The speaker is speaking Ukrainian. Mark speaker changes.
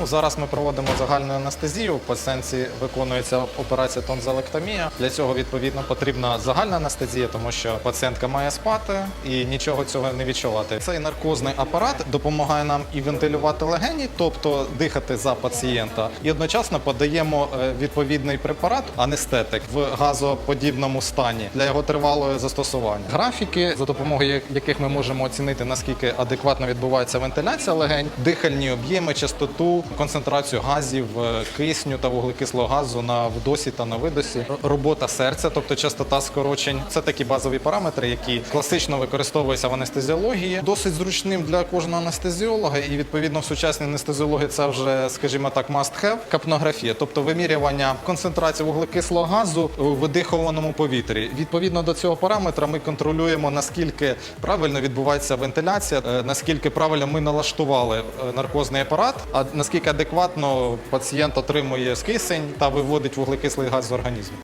Speaker 1: Ну, зараз ми проводимо загальну анестезію. Пацієнтці виконується операція тонзилектомія. Для цього відповідно потрібна загальна анестезія, тому що пацієнтка має спати і нічого цього не відчувати. Цей наркозний апарат допомагає нам і вентилювати легені, тобто дихати за пацієнта, і одночасно подаємо е, відповідний препарат анестетик в газоподібному стані для його тривалого застосування. Графіки, за допомогою яких ми можемо оцінити наскільки адекватно відбувається вентиляція легень, дихальні об'єми, частоту, концентрацію газів, е, кисню та вуглекислого газу на вдосі та на видосі, робота серця, тобто частота скорочень. Це такі базові параметри, які класично використовуються в анестезіології. Досить зручним для кожного анестезіолога, і відповідно в сучасній анестезіології це вже, скажімо так, must have. Капнографія, тобто вимірювання концентрації вуглекислого газу у видихованому повітрі. Відповідно до цього параметра ми контролюємо наскільки правильно відбувається вентиляція, е, наскільки правильно ми налаштували е, наркозний апарат, а наскільки адекватно пацієнт отримує кисень та виводить вуглекислий газ з організму.